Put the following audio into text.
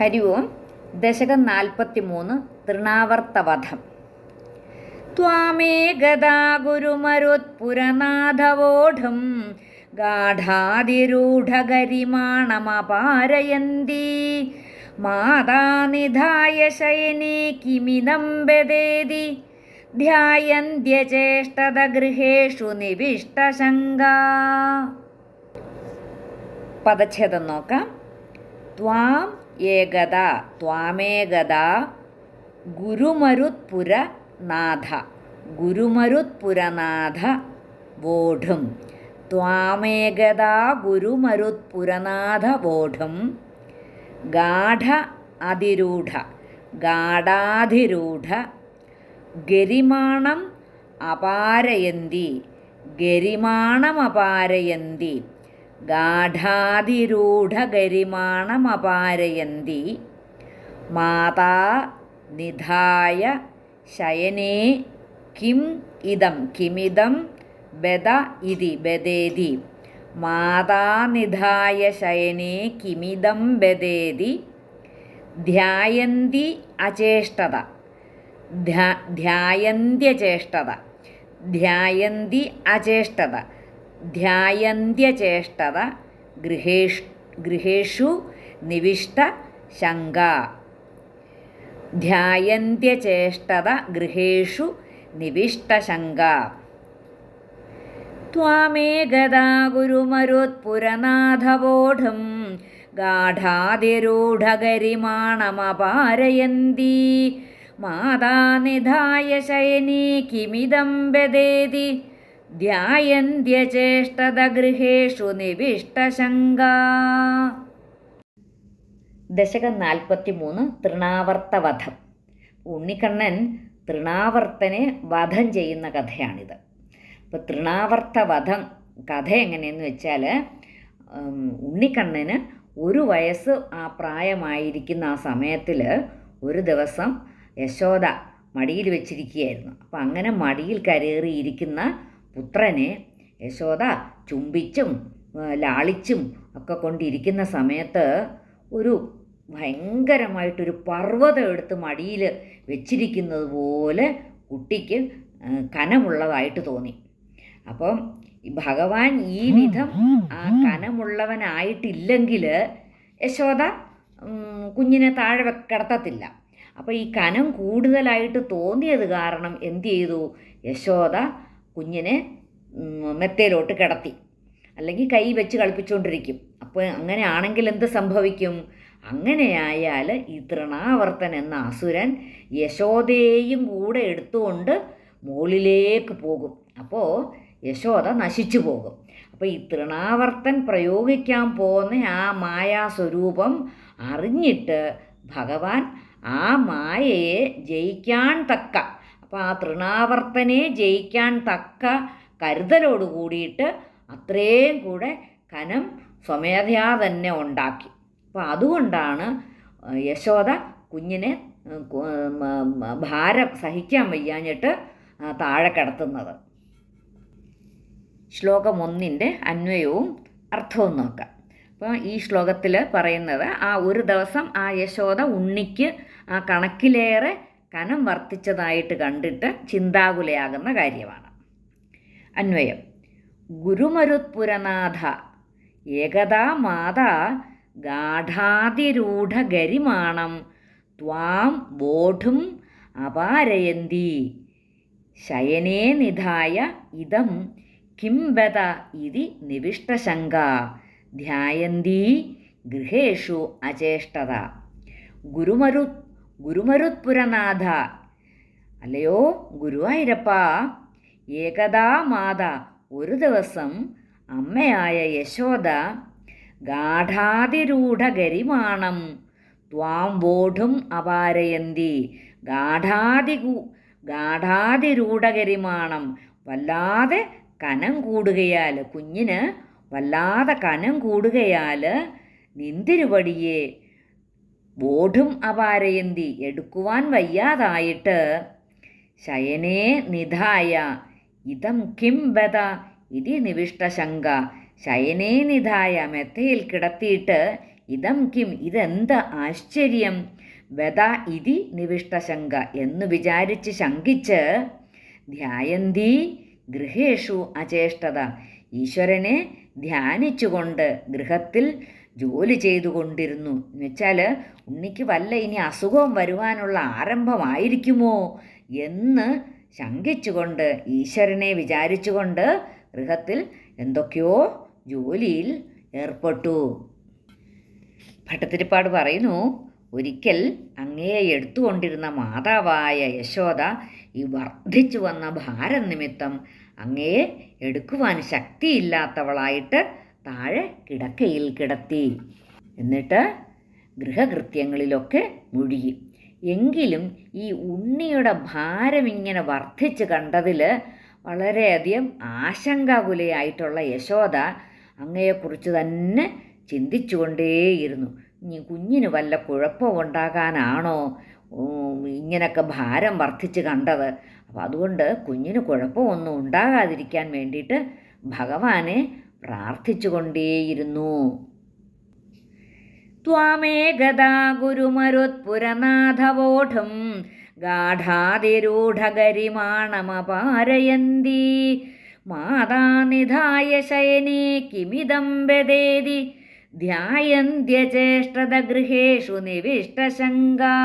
ഹരി ഓം. ദശകം നാൽപ്പത്തി മൂന്ന് തൃണാവർത്തവധം ത്വാമേകദാ ഗുരുമരുത്പുരനാഥവോഢം. ഗാഠാതിരൂഢഗരിമാണമപാരയന്തി മാതാനിധായ ശയനേ കിമിദം ബദേതി ധ്യായന്ത്യചേഷ്ടതഗൃഹേഷു നിവിഷ്ടശങ്ക പദച്ഛേദം നോക്കാം. ത്വാം ഏകത ത്വാമേകത ഗുരുമരുത്പുര നാഥ. ഗുരുമരുത്പുരനാഥ വോഢും. ത്വാമേകത ഗുരുമരുത്പുരനാഥ വോഢും. ഗാഠ അതിരൂഢ ഗാഠാധിരൂഢ ഗരിമാണം അപാരയന്തി ഗരിമാണമപാരയന്തി ഗാഠാതിരൂഢഗരിമാണമപാരയന്തി. മാതാ നിധായ ശയനേ കിം ഇതം കിമിതം ബദ ഇതി ബദേതി. മാതാ നിധായ ശയനേ കിമിതം ബദേതി. ധ്യായന്തി അചേഷ്ടത. ധ്യാ ധ്യായന്ത്യചേഷ്ടത ധ്യായന്തി അചേഷ്ടത. ധ്യായന്ത്യചേഷ്ടത ഗൃഹേഷ് ഗൃഹേഷു നിവിഷ്ട ശങ്ക. ധ്യായന്ത്യചേഷ്ടത ഗൃഹേഷു നിവിഷ്ടശങ്ക ത്വാമേകദാ ഗുരുമരുത്പുരനാഥവോഢം ഗാഠാതിരൂഢഗരിമാണമപാരയന്തി മാതാനിധായ ശയനീ കിമിദം ബദേതി ധ്യായന്ത്യചേഷ്ടതഗൃഹേഷു നിവിഷ്ടശങ്ക. ദശകം നാൽപ്പത്തി മൂന്ന് തൃണാവർത്തവധം. ഉണ്ണിക്കണ്ണൻ തൃണാവർത്തനെ വധം ചെയ്യുന്ന കഥയാണിത്. അപ്പോൾ തൃണാവർത്തവധം കഥ എങ്ങനെയെന്ന് വെച്ചാൽ ഉണ്ണിക്കണ്ണന് ഒരു വയസ്സ് ആ പ്രായമായിരിക്കുന്ന ആ സമയത്തിൽ ഒരു ദിവസം യശോദ മടിയിൽ വെച്ചിരിക്കുകയായിരുന്നു. അപ്പം അങ്ങനെ മടിയിൽ കരേറിയിരിക്കുന്ന പുത്രനെ യശോദ ചുംബിച്ചും ലാളിച്ചും ഒക്കെ കൊണ്ടിരിക്കുന്ന സമയത്ത് ഒരു ഭയങ്കരമായിട്ടൊരു പർവതം എടുത്ത് മടിയിൽ വെച്ചിരിക്കുന്നത് പോലെ കുട്ടിക്ക് കനമുള്ളതായിട്ട് തോന്നി. അപ്പം ഭഗവാൻ ഈ വിധം ആ കനമുള്ളവനായിട്ടില്ലെങ്കിൽ യശോദ കുഞ്ഞിനെ താഴെ കിടത്തത്തില്ല. അപ്പോൾ ഈ കനം കൂടുതലായിട്ട് തോന്നിയത് കാരണം എന്ത് ചെയ്തു? യശോദ കുഞ്ഞിനെ മെത്തയിലോട്ട് കിടത്തി. അല്ലെങ്കിൽ കൈ വെച്ച് കളിപ്പിച്ചുകൊണ്ടിരിക്കും അപ്പോൾ അങ്ങനെ ആണെങ്കിൽ എന്ത് സംഭവിക്കും? അങ്ങനെയായാൽ ഈ തൃണാവർത്തൻ എന്ന അസുരൻ യശോദയെയും കൂടെ എടുത്തുകൊണ്ട് മുകളിലേക്ക് പോകും. അപ്പോൾ യശോദ നശിച്ചു പോകും. അപ്പോൾ ഈ തൃണാവർത്തൻ പ്രയോഗിക്കാൻ പോകുന്ന ആ മായാസ്വരൂപം അറിഞ്ഞിട്ട് ഭഗവാൻ ആ മായയെ ജയിക്കാൻ തക്ക. അപ്പോൾ ആ തൃണാവർത്തനെ ജയിക്കാൻ തക്ക കരുതലോട് കൂടിയിട്ട് അത്രയും കൂടെ കനം സ്വമേധയാ തന്നെ ഉണ്ടാക്കി. അപ്പോൾ അതുകൊണ്ടാണ് യശോദ കുഞ്ഞിനെ ഭാരം സഹിക്കാൻ വയ്യാഞ്ഞിട്ട് താഴെ കിടത്തുന്നത്. ശ്ലോകം ഒന്നിന്റെ അന്വയവും അർത്ഥവും നോക്കാം. അപ്പോൾ ഈ ശ്ലോകത്തിൽ പറയുന്നത് ആ ഒരു ദിവസം ആ യശോദ ഉണ്ണിക്ക് ആ കണക്കിലേറെ കനം വർത്തിച്ചതായിട്ട് കണ്ടിട്ട് ചിന്താകുലയാകുന്ന കാര്യമാണ്. അന്വയം. ഗുരുമരുത്പുരനാഥ ഏകദാ മാതാ ഗാഠാതിരൂഢഗരിമാണം ത്വാം ബോഢും അപാരയന്തി ശയനേ നിധായ ഇതം കിംബത ഇതി നിവിഷ്ടശങ്ക ധ്യായന്തി ഗൃഹേഷു അചേഷ്ടത. ഗുരുമരു ഗുരുമരുത്പുരനാഥ. അല്ലയോ ഗുരുവായൂരപ്പ ഏകദാ മാത ഒരു ദിവസം അമ്മയായ യശോദ ഗാഠാതിരൂഢഗരിമാണം ത്വാം വോഢും അപാരയന്തി ഗാഠാതികു ഗാഠാതിരൂഢഗരിമാണം വല്ലാതെ കനം കൂടുകയാൽ കുഞ്ഞിന് വല്ലാതെ കനം കൂടുകയാൽ നിന്തിരുവടിയെ ബോധും അപാരയന്തി എടുക്കുവാൻ വയ്യാതായിട്ട്. ശയനേ നിധായ ഇതം കിം ബത ഇതി നിവിഷ്ടശങ്ക. ശയനേ നിധായ മെത്തയിൽ കിടത്തിയിട്ട് ഇതം കിം ഇതെന്ത് ആശ്ചര്യം? വദ ഇതി നിവിഷ്ടശങ്ക എന്ന് വിചാരിച്ച് ശങ്കിച്ച് ധ്യായന്തി ഗൃഹേഷു അചേഷ്ടത. ഈശ്വരനെ ധ്യാനിച്ചുകൊണ്ട് ഗൃഹത്തിൽ ജോലി ചെയ്തുകൊണ്ടിരുന്നു. എന്നുവെച്ചാൽ ഉണ്ണിക്ക് വല്ല ഇനി അസുഖം വരുവാനുള്ള ആരംഭമായിരിക്കുമോ എന്ന് ശങ്കിച്ചുകൊണ്ട് ഈശ്വരനെ വിചാരിച്ചുകൊണ്ട് ഗൃഹത്തിൽ എന്തൊക്കെയോ ജോലിയിൽ ഏർപ്പെട്ടു. ഭട്ടത്തിരിപ്പാട് പറയുന്നു ഒരിക്കൽ അങ്ങയെ എടുത്തുകൊണ്ടിരുന്ന മാതാവായ യശോദ ഈ വർദ്ധിച്ചു വന്ന ഭാരം നിമിത്തം അങ്ങയെ എടുക്കുവാൻ ശക്തിയില്ലാത്തവളായിട്ട് താഴെ കിടക്കയിൽ കിടത്തി. എന്നിട്ട് ഗൃഹകൃത്യങ്ങളിലൊക്കെ മുഴുകി. എങ്കിലും ഈ ഉണ്ണിയുടെ ഭാരം ഇങ്ങനെ വർദ്ധിച്ച് കണ്ടതിൽ വളരെയധികം ആശങ്കാകുലയായിട്ടുള്ള യശോദ അങ്ങയെക്കുറിച്ച് തന്നെ ചിന്തിച്ചുകൊണ്ടേയിരുന്നു. ഇനി കുഞ്ഞിന് വല്ല കുഴപ്പമുണ്ടാകാനാണോ? ഇങ്ങനൊക്കെ ഭാരം വർദ്ധിച്ച് കണ്ടത്. അപ്പോൾ അതുകൊണ്ട് കുഞ്ഞിന് കുഴപ്പമൊന്നും ഉണ്ടാകാതിരിക്കാൻ വേണ്ടിയിട്ട് ഭഗവാനെ പ്രാർത്ഥിച്ചുകൊണ്ടേയിരുന്നു. ത്വാമേകദാ ഗുരുമരുത്പുരനാഥവോഢം ഗാഠാതിരൂഢഗരിമാണമപാരയന്തി മാതാനിധായ ശയനേ കിമിതം വെദേതി ഗൃഹേഷു നിവിഷ്ടശങ്കാ